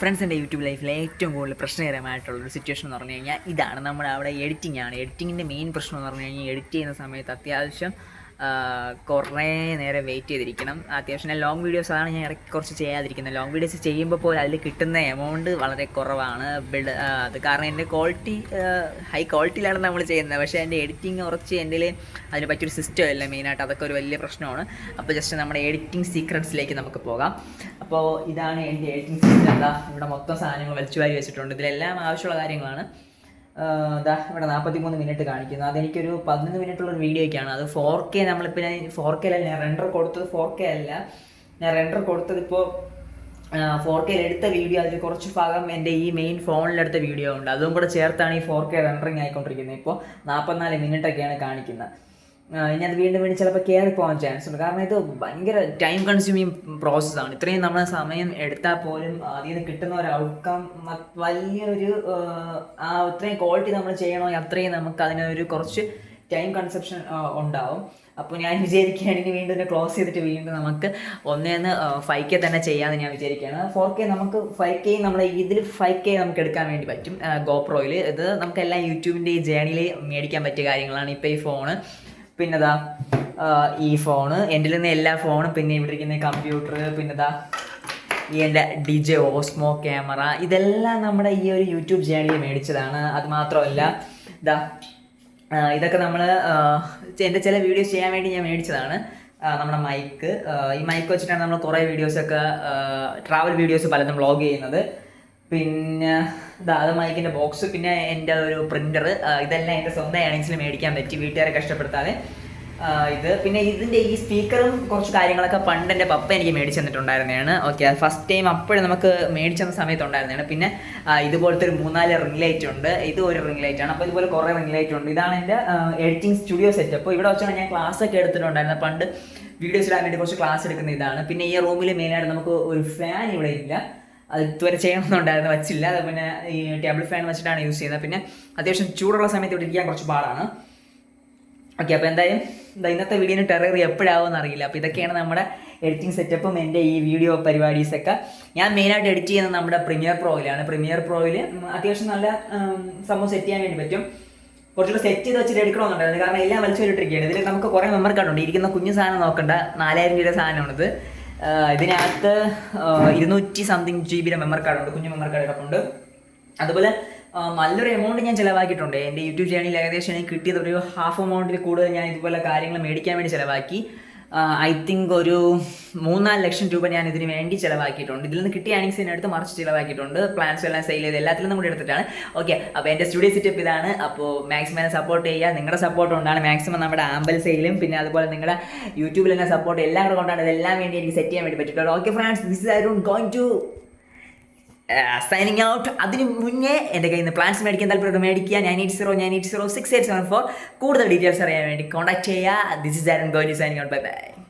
Friends എന്റെ YouTube ലൈഫിലെ ഏറ്റവും കൂടുതൽ പ്രശ്നകരമായിട്ടുള്ളൊരു സിറ്റുവേഷൻ എന്ന് പറഞ്ഞു കഴിഞ്ഞാൽ ഇതാണ്. നമ്മുടെ അവിടെ എഡിറ്റിംഗ് ആണ്. എഡിറ്റിങ്ങിന്റെ മെയിൻ പ്രശ്നം എന്ന് പറഞ്ഞു കഴിഞ്ഞാൽ എഡിറ്റ് ചെയ്യുന്ന സമയത്ത് അത്യാവശ്യം കുറേ നേരം വെയിറ്റ് ചെയ്തിരിക്കണം. അത്യാവശ്യം ഞാൻ ലോങ് വീഡിയോസ് അതാണ് ഞാൻ ഇടയ്ക്ക് കുറച്ച് ചെയ്യാതിരിക്കുന്നത്. ലോങ് വീഡിയോസ് ചെയ്യുമ്പോൾ പോലും അതിൽ കിട്ടുന്ന എമൗണ്ട് വളരെ കുറവാണ്. ബിൽഡ് അത് കാരണം എന്റെ ക്വാളിറ്റി ഹൈ ക്വാളിറ്റിയിലാണ് നമ്മൾ ചെയ്യുന്നത്. പക്ഷേ എന്റെ എഡിറ്റിംഗ് കുറച്ച് എന്റെ അതിന് പറ്റിയൊരു സിസ്റ്റം അല്ല മെയിനായിട്ട് അതൊക്കെ ഒരു വലിയ പ്രശ്നമാണ്. അപ്പോൾ ജസ്റ്റ് നമ്മുടെ എഡിറ്റിംഗ് സീക്രട്സിലേക്ക് നമുക്ക് പോകാം. അപ്പോൾ ഇതാണ് എന്റെ എഡിറ്റിംഗ് സിസ്റ്റം എന്താ ഇവിടെ മൊത്തം സാധനങ്ങൾ വലിച്ചു വാരി വെച്ചിട്ടുണ്ട്. ഇതിലെല്ലാം ആവശ്യമുള്ള കാര്യങ്ങളാണ്. ദാ ഇവിടെ നാൽപ്പത്തി മൂന്ന് മിനിറ്റ് കാണിക്കുന്നു. അതെനിക്കൊരു പതിനൊന്ന് മിനിറ്റുള്ള ഒരു വീഡിയോയ്ക്കാണ് അത് ഫോർ കെ നമ്മളിപ്പോൾ ഞാൻ ഫോർ കെ അല്ല ഞാൻ റെൻഡർ കൊടുത്തത് ഫോർ കെ അല്ല. ഞാൻ റെൻഡർ കൊടുത്തത് ഇപ്പോൾ ഫോർ കെയിൽ എടുത്ത വീഡിയോ അതിൽ കുറച്ച് ഭാഗം എന്റെ ഈ മെയിൻ ഫോണിലെടുത്ത വീഡിയോ ഉണ്ട്. അതും കൂടെ ചേർത്താണ് ഈ ഫോർ കെ റെൻഡറിങ് ആയിക്കൊണ്ടിരിക്കുന്നത്. ഇപ്പോൾ നാൽപ്പത്തിനാല് മിനിറ്റൊക്കെയാണ് കാണിക്കുന്നത്. ഇനി അത് വീണ്ടും വീണ്ടും ചിലപ്പോൾ കയറി പോകാൻ ചാൻസ് ഉണ്ട്. കാരണം ഇത് ഭയങ്കര ടൈം കൺസ്യൂമിങ് പ്രോസസ്സാണ് ഇത്രയും നമ്മൾ സമയം എടുത്താൽ പോലും അതിൽ നിന്ന് കിട്ടുന്ന ഒരു ഔട്ട്കം വലിയൊരു ആ, ഇത്രയും ക്വാളിറ്റി നമ്മൾ ചെയ്യണമെങ്കിൽ അത്രയും നമുക്ക് അതിനൊരു കുറച്ച് ടൈം കൺസെപ്ഷൻ ഉണ്ടാവും. അപ്പോൾ ഞാൻ വിചാരിക്കുകയാണെങ്കിൽ വീണ്ടും ഒന്ന് ക്ലോസ് ചെയ്തിട്ട് വീണ്ടും നമുക്ക് ഒന്നേന്ന് ഫൈവ് കെ തന്നെ ചെയ്യാമെന്ന് ഞാൻ വിചാരിക്കുകയാണ്. ഫോർ കെ നമുക്ക് ഫൈവ് കെ നമ്മൾ ഇതിൽ ഫൈവ് കെ നമുക്ക് എടുക്കാൻ വേണ്ടി പറ്റും. ഗോപ്രോയിൽ ഇത് നമുക്ക് നമുക്കെല്ലാം യൂട്യൂബിന്റെ ഈ ജേണിയിൽ മേടിക്കാൻ പറ്റിയ കാര്യങ്ങളാണ് ഇപ്പോൾ ഈ ഫോണ് പിന്നെതാ ഈ ഫോണ് എന്റെ നിന്ന് എല്ലാ ഫോണും പിന്നെ ഇവിടെ ഇരിക്കുന്ന കമ്പ്യൂട്ടർ പിന്നെതാ ഈ എന്റെ ഡി ജെ ഓസ്മോ ക്യാമറ ഇതെല്ലാം നമ്മുടെ ഈ ഒരു യൂട്യൂബ് ചാനലിൽ മേടിച്ചതാണ്. അത് മാത്രമല്ല ഇതാ ഇതൊക്കെ നമ്മൾ എന്റെ ചില വീഡിയോസ് ചെയ്യാൻ വേണ്ടി ഞാൻ മേടിച്ചതാണ്. നമ്മുടെ മൈക്ക് ഈ മൈക്ക് വെച്ചിട്ടാണ് നമ്മൾ കുറേ വീഡിയോസൊക്കെ ട്രാവൽ വീഡിയോസ് പലതും വ്ളോഗ് ചെയ്യുന്നത്. പിന്നെ ദാദ അത് മൈക്കിന്റെ ബോക്സ് പിന്നെ എന്റെ ഒരു പ്രിന്റർ ഇതെല്ലാം എന്റെ സ്വന്തം ഏണിങ്സിൽ മേടിക്കാൻ പറ്റി വീട്ടുകാരെ കഷ്ടപ്പെടുത്താതെ. ഇത് പിന്നെ ഇതിന്റെ ഈ സ്പീക്കറും കുറച്ച് കാര്യങ്ങളൊക്കെ പണ്ട് എന്റെ പപ്പ എനിക്ക് മേടിച്ചു തന്നിട്ടുണ്ടായിരുന്നതാണ്. ഓക്കെ ഫസ്റ്റ് ടൈം അപ്പോഴും നമുക്ക് മേടിച്ചു തന്ന സമയത്ത് ഉണ്ടായിരുന്നതാണ്. പിന്നെ ഇതുപോലത്തെ ഒരു മൂന്നാൽ റിംഗ് ലൈറ്റ് ഉണ്ട്. ഇത് ഒരു റിംഗ് ലൈറ്റ് ആണ്. അപ്പോൾ ഇതുപോലെ കുറേ റിംഗ് ലൈറ്റ് ഉണ്ട്. ഇതാണ് എന്റെ എഡിറ്റിംഗ് സ്റ്റുഡിയോ സെറ്റപ്പ് ഇവിടെ വെച്ചാണ് ഞാൻ ക്ലാസ് ഒക്കെ എടുത്തിട്ടുണ്ടായിരുന്നത്. പണ്ട് വീഡിയോസ് ഇടാൻ വേണ്ടി കുറച്ച് ക്ലാസ് എടുക്കുന്ന ഇതാണ്. പിന്നെ ഈ റൂമിൽ മെയിനായിട്ട് നമുക്ക് ഒരു ഫാൻ ഇവിടെ ഇല്ല. അത് ഇതുവരെ ചെയ്യണമെന്നുണ്ടായിരുന്നു വെച്ചില്ല. അത് പിന്നെ ഈ ടേബിൾ ഫാൻ വെച്ചിട്ടാണ് യൂസ് ചെയ്യുന്നത് പിന്നെ അത്യാവശ്യം ചൂടുള്ള സമയത്ത് ഇവിടെ ഇരിക്കാൻ കുറച്ച് പാടാണ്. ഓക്കെ അപ്പോൾ എന്തായാലും ഇന്നത്തെ വീഡിയോന് ടെറർ എപ്പോഴാവുമെന്ന് അറിയില്ല. അപ്പോൾ ഇതൊക്കെയാണ് നമ്മുടെ എഡിറ്റിംഗ് സെറ്റപ്പും എന്റെ ഈ വീഡിയോ പരിപാടീസൊക്കെ. ഞാൻ മെയിനായിട്ട് എഡിറ്റ് ചെയ്യുന്നത് നമ്മുടെ പ്രീമിയർ പ്രോയിലാണ് പ്രീമിയർ പ്രോയിൽ അത്യാവശ്യം നല്ല സംഭവം സെറ്റ് ചെയ്യാൻ വേണ്ടി പറ്റും. കുറച്ചുകൂടെ സെറ്റ് ചെയ്ത് വെച്ചിട്ട് എടുക്കണമെന്നുണ്ടായിരുന്നു. കാരണം എല്ലാം വലിച്ചു വരിട്ടിരിക്കുകയാണ് ഇതിൽ നമുക്ക് കുറേ മെമ്മറി കാർഡുണ്ട് ഇരിക്കുന്ന കുഞ്ഞു സാധനം നോക്കണ്ട. നാലായിരം രൂപയുടെ സാധനമാണിത്. ഇതിനകത്ത് ഇരുന്നൂറ്റി സംതിങ് ജി ബിയുടെ മെമ്മറി കാർഡ് ഉണ്ട് കുഞ്ഞു മെമ്മറി കാർഡ് കിടപ്പുണ്ട് അതുപോലെ നല്ലൊരു എമൗണ്ട് ഞാൻ ചിലവാക്കിയിട്ടുണ്ട്. എന്റെ യൂട്യൂബ് ചാനലിൽ ഏകദേശം എനിക്ക് കിട്ടിയത് ഒരു ഹാഫ് എമൗണ്ടിൽ കൂടുതൽ ഞാൻ ഇതുപോലെ കാര്യങ്ങൾ മേടിക്കാൻ വേണ്ടി ചിലവാക്കി. ഐ തിങ്ക് ഒരു മൂന്നാൽ ലക്ഷം രൂപ ഞാൻ ഇതിന് വേണ്ടി ചിലവാക്കിയിട്ടുണ്ട്. ഇതിൽ നിന്ന് കിട്ടിയ സീൻ എടുത്ത് മറിച്ച് ചിലവാക്കിയിട്ടുണ്ട്. പ്ലാൻസ് എല്ലാം സെയിൽ ചെയ്ത് എല്ലാത്തിലും കൂടി എടുത്തിട്ടാണ്. ഓക്കെ അപ്പോൾ എന്റെ സ്റ്റുഡിയോ സെറ്റപ്പ് ഇതാണ്. അപ്പോൾ മാക്സിമം സപ്പോർട്ട് ചെയ്യുക. നിങ്ങളുടെ സപ്പോർട്ട് കൊണ്ടാണ് മാക്സിമം നമ്മുടെ ആമ്പൽ സെയിലും പിന്നെ അതുപോലെ നിങ്ങളുടെ യൂട്യൂബിൽ തന്നെ സപ്പോർട്ട് എല്ലാം കൂടെ കൊണ്ടാണ് ഇതെല്ലാം വേണ്ടി എനിക്ക് സെറ്റ് ചെയ്യാൻ വേണ്ടി പറ്റിയിട്ടുള്ളത്. Okay friends this don't going to signing out അതിന് മുന്നേ എന്റെ കയ്യിൽ നിന്ന് പ്ലാൻസ് മേടിക്കാൻ താല്പര്യം മേടിക്കുക. Nine eight zero nine eight zero six eight seven four കൂടുതൽ ഡീറ്റെയിൽസ് അറിയാൻ വേണ്ടി കോൺടാക്ട് ചെയ്യുക. This is Aran going signing out bye bye